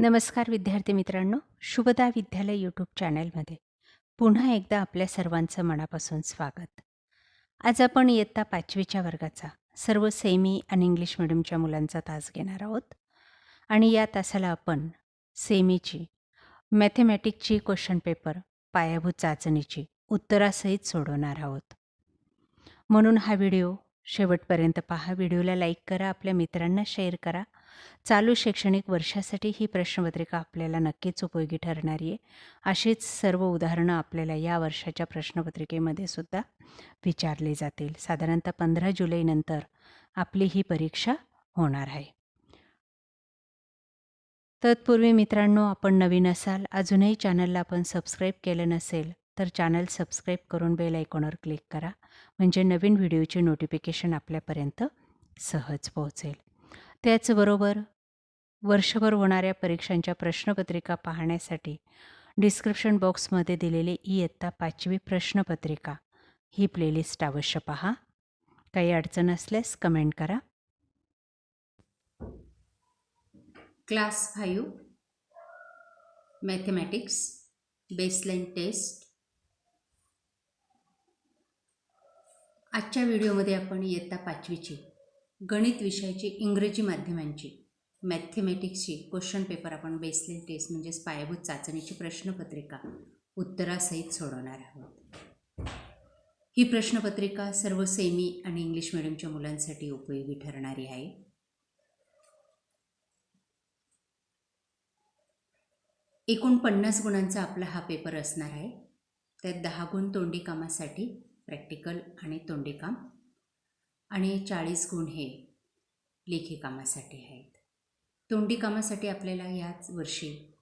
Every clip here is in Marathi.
नमस्कार विद्यार्थी मित्रांनो. शुभदा विद्यालय यूट्यूब चॅनलमध्ये. पुन्हा एकदा आपल्या सर्वांचं मनापासून स्वागत. आज आपण इयत्ता पाचवीच्या वर्गाचा सर्व सेमी आणि इंग्लिश मिडियमच्या मुलांचा तास घेणार आहोत. आणि या तासाला आपण सेमीची मॅथेमॅटिकची क्वेश्चन पेपर पायाभूत चाचणीची उत्तरासहित सोडवणार आहोत. म्हणून हा व्हिडिओ शेवटपर्यंत पहा. व्हिडिओला लाईक करा आपल्या मित्रांना शेअर करा. चालू शैक्षणिक वर्षासाठी ही प्रश्नपत्रिका आपल्याला नक्कीच उपयोगी ठरणारी आहे. अशीच सर्व उदाहरणं आपल्याला या वर्षाच्या प्रश्नपत्रिकेमध्ये सुद्धा विचारली जातील. साधारणतः पंधरा जुलैनंतर आपली ही परीक्षा होणार आहे. तत्पूर्वी मित्रांनो आपण नवीन असाल अजूनही चॅनलला आपण सबस्क्राईब केलं नसेल तर चॅनल सबस्क्राईब करून बेल आयकॉनवर क्लिक करा. म्हणजे नवीन व्हिडिओची नोटिफिकेशन आपल्यापर्यंत सहज पोहोचेल. त्याचबरोबर वर्षभर होणाऱ्या परीक्षांच्या प्रश्नपत्रिका पाहण्यासाठी डिस्क्रिप्शन बॉक्समध्ये दिलेली इयत्ता पाचवी प्रश्नपत्रिका ही प्लेलिस्ट अवश्य पहा. काही अडचण असल्यास कमेंट करा. Class five. Mathematics baseline test आजच्या व्हिडिओमध्ये आपण इयत्ता पाचवीची गणित विषयाची इंग्रजी माध्यमांची. मॅथमॅटिक्सची क्वेश्चन पेपर आपण बेसलेल टेस्ट म्हणजेच पायाभूत चाचणीची प्रश्नपत्रिका. उत्तरासहित सोडवणार आहोत. ही प्रश्नपत्रिका सर्व सेमी आणि इंग्लिश मिडियमच्या मुलांसाठी उपयोगी ठरणारी आहे. एकूण पन्नास गुणांचा आपला हा पेपर असणार आहे. त्यात दहा गुण तोंडी कामासाठी प्रॅक्टिकल आणि तोंडी काम आणि चाळीस गुण हे लेखी कामासाठी आहेत. तोंडी कामासाठी आपल्याला याच वर्षी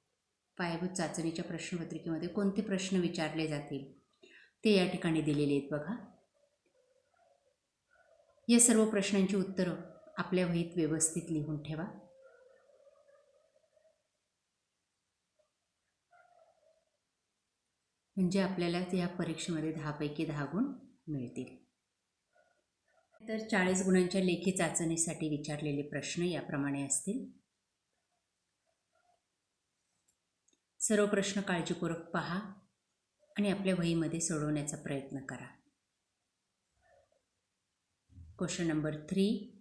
पायाभूत चाचणीच्या प्रश्नपत्रिकेमध्ये कोणते प्रश्न विचारले जातील ते या ठिकाणी दिलेले आहेत बघा. या सर्व प्रश्नांची उत्तरं आपल्या वहीत व्यवस्थित लिहून ठेवा. म्हणजे आपल्याला या परीक्षेमध्ये दहापैकी दहा गुण मिळतील. तर चाळीस गुणांच्या लेखी चाचणीसाठी विचारलेले प्रश्न याप्रमाणे असतील. सर्व प्रश्न काळजीपूर्वक पहा आणि आपल्या वहीमध्ये सोडवण्याचा प्रयत्न करा. Question number three.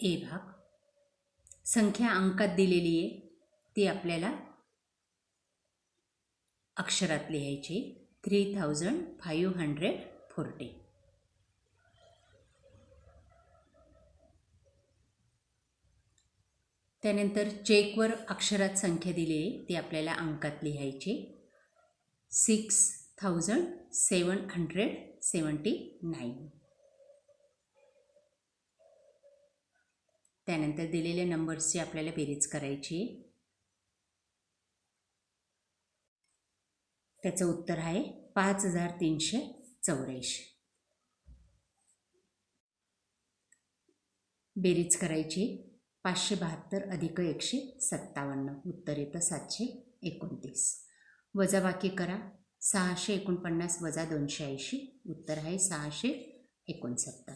ए भाग. संख्या अंकात दिलेली आहे. ती आपल्याला अक्षरात लिहायची three thousand five hundred forty. त्यानंतर चेकवर अक्षरात संख्या दिलेली ती आपल्याला अंकात लिहायची. Six thousand seven hundred seventy nine. त्यानंतर दिलेल्या नंबर्सची आपल्याला बेरीज करायची त्याचं उत्तर आहे पाच हजार तीनशे चौऱ्याऐंशी. बेरीज करायची पाचशे बहात्तर अधिक एकशे सत्तावन्न. उत्तर येतं सातशे एकोणतीस. वजाबाकी करा. सहाशे एकोणपन्नास वजा दोनशे ऐंशी. उत्तर आहे सहाशे एकोणसत्तर.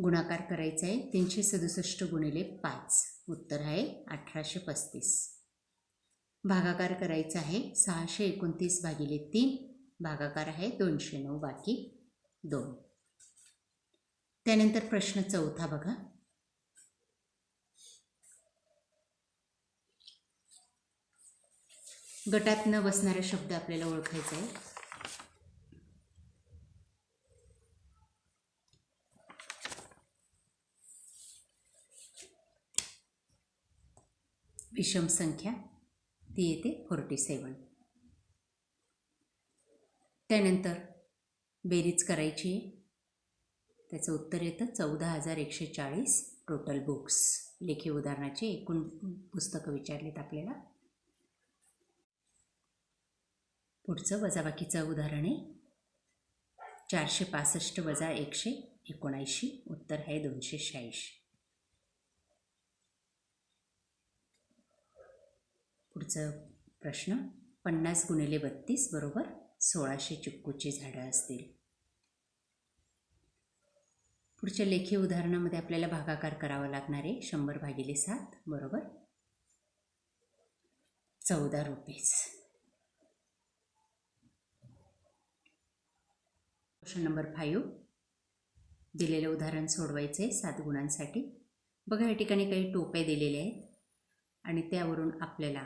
गुणाकार करायचा आहे. तीनशे सदुसष्ट गुणिले पाच. उत्तर आहे अठराशे पस्तीस. भागाकार करायचा आहे. सहाशे एकोणतीस भागिले तीन. भागाकार आहे दोनशे नऊ बाकी दोन. त्यानंतर प्रश्न चौथा बघा. गटात न बसणारा शब्द आपल्याला ओळखायचा आहे विषम संख्या ती येते फोर्टी सेवन. त्यानंतर बेरीज करायची. त्याचं उत्तर येतं चौदा हजार एकशे चाळीस टोटल बुक्स लेखी उदाहरणाचे एकूण पुस्तकं विचारलीत आपल्याला. पुढचं वजाबाकीचं उदाहरण आहे. चारशे पासष्ट वजा एकशे एकोणऐंशी उत्तर आहे दोनशे शहाऐंशी. पुढचं प्रश्न पन्नास गुणिले बत्तीस बरोबर सोळाशे चिक्कूची झाडं असतील. पुढच्या लेखी उदाहरणामध्ये आपल्याला भागाकार करावा लागणार आहे शंभर भागिले सात बरोबर चौदा रुपीज. क्वेश्चन नंबर फाईव्ह दिलेलं उदाहरण सोडवायचे सात गुणांसाठी. बघा या ठिकाणी काही टोप्या दिलेल्या आहेत. आणि त्यावरून आपल्याला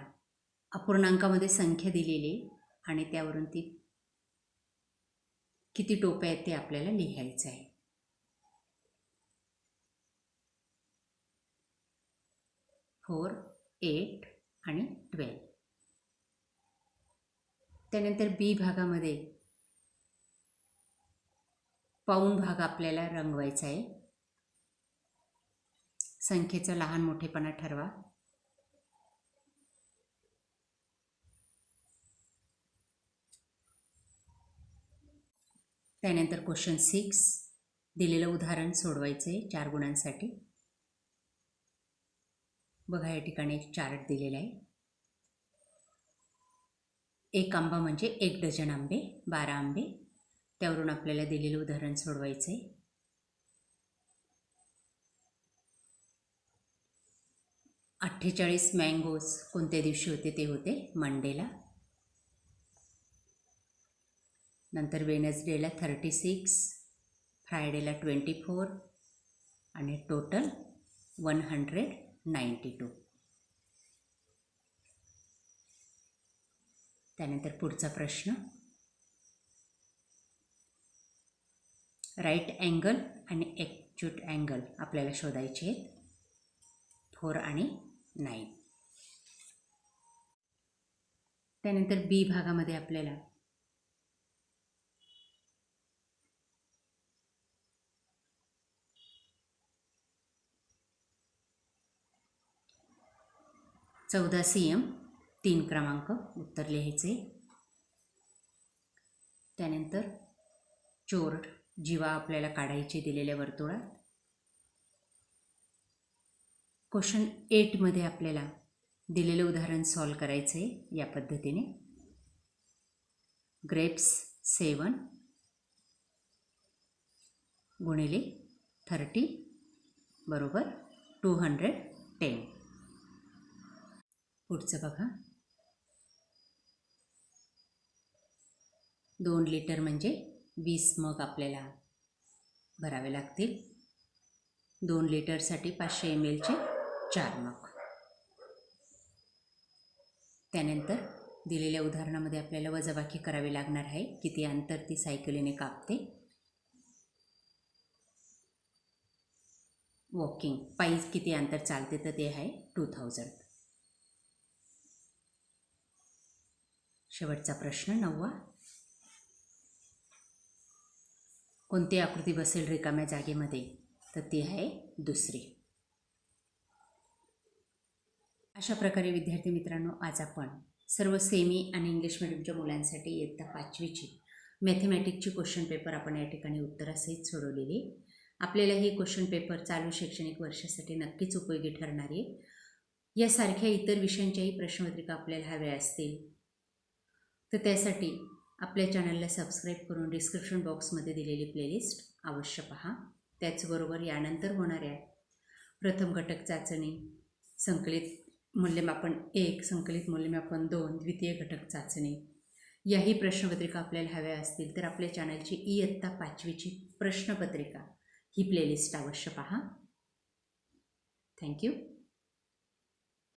अपूर्णांकामध्ये संख्या दिलेली आहे. आणि त्यावरून ती किती टोप्या आहेत ते आपल्याला लिहायचं आहे. फोर एट आणि ट्वेल्व त्यानंतर बी भागामध्ये पाऊण भाग आपल्याला रंगवायचा आहे. संख्येचा लहान मोठेपणा ठरवा. त्यानंतर क्वेश्चन सिक्स दिलेलं उदाहरण सोडवायचं आहे चार गुणांसाठी. बघा या ठिकाणी एक चार्ट दिलेला आहे. एक आंबा म्हणजे एक डझन आंबे बारा आंबे. त्यावरून आपल्याला दिलेलं उदाहरण सोडवायचं आहे अठ्ठेचाळीस मँगोज कोणत्या दिवशी होते ते होते? मंडेला नंतर वेनसडेला थर्टी सिक्स फ्रायडेला ट्वेंटी फोर आणि total one hundred ninety two त्यानंतर पुढचा प्रश्न. राईट अँगल आणि एक्च्यूट अँगल आपल्याला शोधायचे आहेत. फोर आणि नाईन. त्यानंतर बी भागामध्ये आपल्याला चौदा सी एम तीन क्रमांक उत्तर लिहायचे. त्यानंतर चोर जीवा आपल्याला काढायची दिलेल्या वर्तुळात. क्वेश्चन एटमध्ये आपल्याला दिलेलं उदाहरण सॉल्व करायचं आहे या पद्धतीने. ग्रेप्स सेवन गुणिले थर्टी बरोबर टू हंड्रेड टेन पुढचं बघा. दोन लिटर म्हणजे वीस मग आपल्याला भरावे लागतील. दोन लिटरसाठी पाचशे एम एलचे चार मग. त्यानंतर दिलेल्या उदाहरणामध्ये आपल्याला वजाबाकी करावी लागणार आहे. किती अंतर ती सायकलीने कापते. वॉकिंग. पायी किती अंतर चालते तर ते आहे टू थाउजंड शेवटचा प्रश्न नववा. कोणती आकृती बसेल रिकाम्या जागेमध्ये? तर ती आहे दुसरी. अशा प्रकारे विद्यार्थी मित्रांनो आज आपण सर्व सेमी आणि इंग्लिश मिडियमच्या मुलांसाठी इयत्ता पाचवीची मॅथमॅटिकची क्वेश्चन पेपर आपण या ठिकाणी उत्तरासहित सोडवलेली. आपल्याला हे क्वेश्चन पेपर चालू शैक्षणिक वर्षासाठी नक्कीच उपयोगी ठरणार आहे. यासारख्या इतर विषयांच्याही प्रश्नपत्रिका आपल्याला हव्या असतील. तर त्यासाठी आपल्या चॅनलला सबस्क्राईब करून डिस्क्रिप्शन बॉक्समध्ये दिलेली प्लेलिस्ट अवश्य पहा. त्याचबरोबर यानंतर होणाऱ्या प्रथम घटक चाचणी संकलित मूल्यमापन एक संकलित मूल्यमापन दोन द्वितीय घटक चाचणी याही प्रश्नपत्रिका आपल्याला हव्या असतील तर आपल्या चॅनलची इयत्ता पाचवीची प्रश्नपत्रिका ही प्लेलिस्ट अवश्य पहा. थँक्यू.